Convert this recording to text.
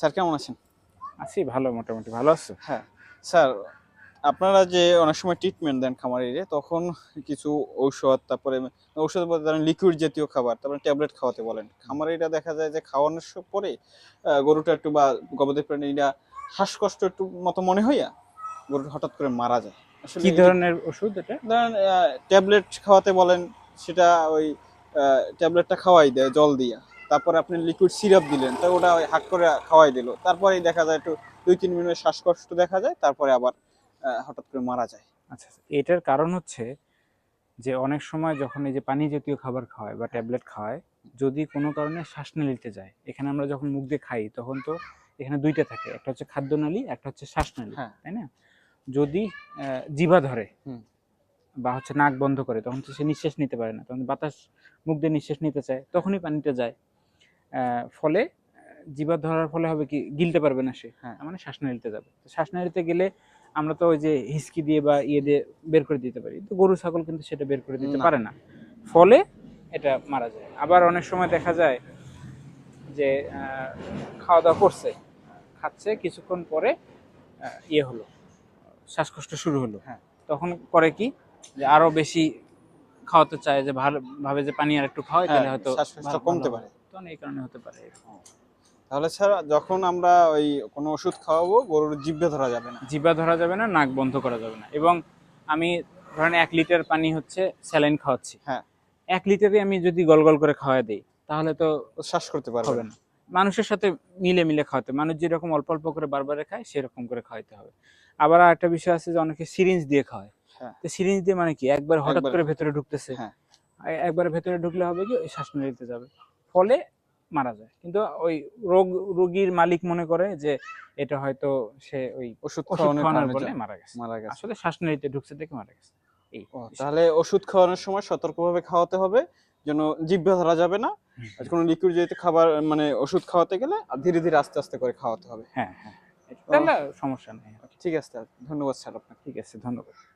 Sir কেমন আছেন? আছি ভালো মোটামুটি ভালো আছো? হ্যাঁ। স্যার আপনারা যে অনেক সময় ট্রিটমেন্ট দেন খামারিরে তখন কিছু ঔষধ তারপরে ঔষধ বলতে ধরেন লিকুইড জাতীয় খাবার তারপরে ট্যাবলেট খাওয়াতে বলেন। খামারিরা দেখা যায় যে খাওয়ানোর পরে গরুটা একটু বা গবাদি প্রাণীরা শ্বাসকষ্ট একটু মতো মনে হইয়া গরুটা হঠাৎ করে মারা যায়। আসলে কি ধরনের ওষুধ এটা? ধরেন ট্যাবলেট খাওয়াতে বলেন সেটা ওই ট্যাবলেটটা খাওয়াই দেয় জল দিয়া। তারপরে আপনি লিকুইড সিরাপ দিলেন তা ওটা হাক করে খাওয়াই দিল। তারপরেই দেখা যায় একটু দুই তিন মিনিট শ্বাসকষ্ট দেখা যায় তারপরে আবার হঠাৎ করে মারা যায়। আচ্ছা আচ্ছা। এটার কারণ হচ্ছে যে অনেক সময় যখন এই যে পানি জাতীয় খাবার খাওয়ায় বা ট্যাবলেট খাওয়ায় যদি কোনো কারণে শ্বাসনালীতে যায় এখানে আমরা যখন মুখ দিয়ে খাই তখন তো এখানে দুইটা থাকে একটা হচ্ছে খাদ্যনালী একটা হচ্ছে শ্বাসনালী হ্যাঁ। তাই না? যদি জিভা ধরে বা হচ্ছে নাক বন্ধ করে তখন তো সে নিঃশ্বাস নিতে পারে না। তখন বাতাস মুখ দিয়ে নিঃশ্বাস নিতে চায় তখনই পানিটা যায়। ফলে জিভা ধরার ফলে হবে কি গিলতে পারবে না সে হ্যাঁ। মানে শ্বাসনালীতে যাবে শ্বাসনালীতে গেলে আমরা তো ওই যে হিসকি দিয়ে বা ইয়ে দিয়ে বের করে দিতে পারি তো গরু ছাগল কিন্তু সেটা বের করে দিতে পারে না ফলে এটা মারা যায় আবার অনেক সময় দেখা যায় যে খাওয়া দাওয়া করছে খাচ্ছে কিছুক্ষণ পরে ইয়ে হলো শ্বাসকষ্ট শুরু হলো হ্যাঁ। তখন করে কি যে আরও বেশি খাওয়াতে চায় যে ভালো ভাবে যে পানি আর একটু খাওয়াই তাহলে হ্যাঁ, হয়তো শ্বাসকষ্ট কমতে পারে। হবে। তখন এই কারণে হতে পারে তাহলে স্যার যখন আমরা ওই কোনো ওষুধ খাওয়াবো গরুর জিভে ধরা যাবে না। জিবা ধরা যাবে না নাক বন্ধ করা যাবে না। এবং আমি ধরেন এক লিটার পানি হচ্ছে স্যালাইন খাওয়াচ্ছি। হ্যাঁ। এক লিটারে আমি যদি গল গল করে খাওয়া দিই তাহলে তো শ্বাস করতে পারবে না। মানুষের সাথে মিলে মিলে খাওয়াতে মানুষ যেরকম অল্প অল্প করে বারবারে খায় সেরকম করে খাওয়াতে হবে। আবার আর একটা বিষয় আছে যে অনেকে সিরিঞ্জ দিয়ে খাওয়ায়। হ্যাঁ। তো সিরিঞ্জ দিয়ে মানে কি? একবার হঠাৎ করে ভেতরে ঢুকতেছে। হ্যাঁ। একবারে ভেতরে ঢুকলে হবে কি? ওই শ্বাসনালীতে যাবে। ফলে মারা যায়। কিন্তু ওই রোগ রোগীর মালিক মনে করে যে এটা হয়তো সে ওই ওষুধ খাওয়ানোর যা- মারা গেছে। মারা গেছে। আসলে শ্বাসনালীতে ঢুকছে দেখে মারা গেছে। এই তাহলে ওষুধ খাওয়ানোর সময় সতর্কভাবে খাওয়াতে হবে যেন জিভে ধরা যাবে না। কোনো লিকুইড জাতীয় খাবার মানে ওষুধ খাওয়াতে গেলে আর ধীরে ধীরে আস্তে আস্তে করে খাওয়াতে হবে। হ্যাঁ হ্যাঁ। সমস্যা নেই। ঠিক আছে ধন্যবাদ স্যার আপনাকে। ঠিক আছে ধন্যবাদ।